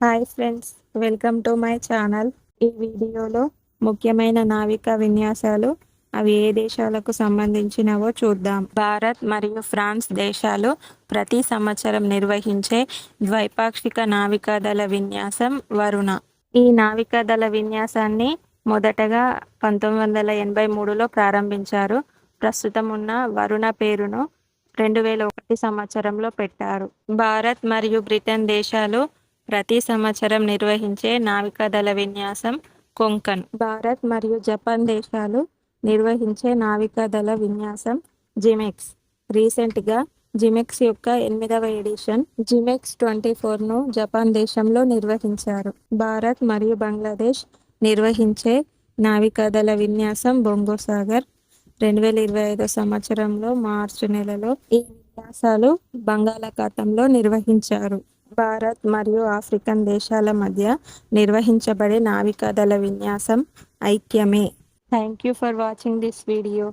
Hi friends welcome to my channel. ఈ వీడియోలో ముఖ్యమైన నావిక విన్యాసాలు అవి ఏ దేశాలకు సంబంధించినవో చూద్దాం. భారత్ మరియు ఫ్రాన్స్ దేశాలు ప్రతి సంవత్సరం నిర్వహించే ద్వైపాక్షిక నావికాదళ విన్యాసం వరుణ. ఈ నావికాదళ విన్యాసాన్ని మొదటగా పంతొమ్మిది వందల ఎనభై మూడులో ప్రారంభించారు. ప్రస్తుతం ఉన్న వరుణ పేరును రెండు వేల ఒకటి సంవత్సరంలో పెట్టారు. భారత్ మరియు బ్రిటన్ దేశాలు ప్రతి సంవత్సరం నిర్వహించే నావికాదళ విన్యాసం కొంకన్ భారత్ మరియు జపాన్ దేశాలు నిర్వహించే నావికాదళ విన్యాసం జిమెక్స్. రీసెంట్గా జిమెక్స్ యొక్క ఎనిమిదవ ఎడిషన్ జిమెక్స్ ట్వంటీ ఫోర్ను జపాన్ దేశంలో నిర్వహించారు. భారత్ మరియు బంగ్లాదేశ్ నిర్వహించే నావికాదళ విన్యాసం బొంగోసాగర్. రెండు వేల ఇరవై ఐదో సంవత్సరంలో మార్చి నెలలో ఈ విన్యాసాలు బంగాళాఖాతంలో నిర్వహించారు. భారత్ మరియు ఆఫ్రికన్ దేశాల మధ్య నిర్వహించబడే నావికాదళ విన్యాసం ఐక్యమే. Thank you for watching this video